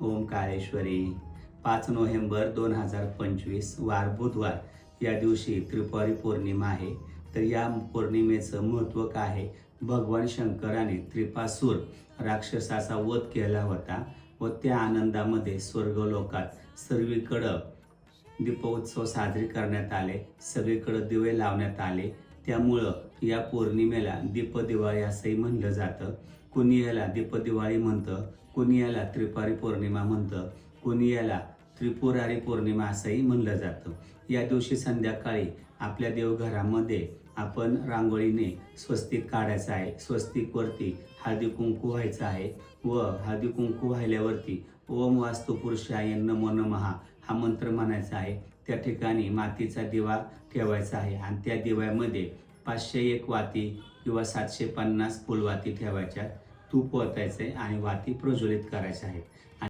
ओंकारेश्वरी पाच नोव्हेंबर दोन हजार पंचवीस वार बुधवार. या दिवशी त्रिपुरी पौर्णिमा आहे. तर या पौर्णिमेचं महत्त्व काय आहे? भगवान शंकराने त्रिपासूर राक्षसाचा वध केला होता व त्या आनंदामध्ये स्वर्गलोकात सर्वीकडं दीपोत्सव साजरे करण्यात आले सगळीकडं दिवे लावण्यात आले त्यामुळं या पौर्णिमेला दीपदिवाळी असंही म्हणलं जातं. कुणी याला दीपदिवाळी म्हणतं कुणी याला त्रिपारी पौर्णिमा म्हणतं कुणी याला त्रिपुरारी पौर्णिमा असंही म्हणलं जातं. या दिवशी संध्याकाळी आपल्या देवघरामध्ये आपण रांगोळीने स्वस्तिक काढायचं आहे. स्वस्तिकवरती हळदी कुंकू व्हायचं आहे व हळदी कुंकू व्हायल्यावरती ओम वास्तू पुरुषाय नमो नमहा हा मंत्र म्हणायचा आहे. त्या ठिकाणी मातीचा दिवा ठेवायचा आहे आणि त्या दिव्यामध्ये पाचशे एक वाती किंवा सातशे पन्नास फुलवाती ठेवायच्या. तूप ओतायचे आणि वाती प्रज्वलित करायच्या आहेत.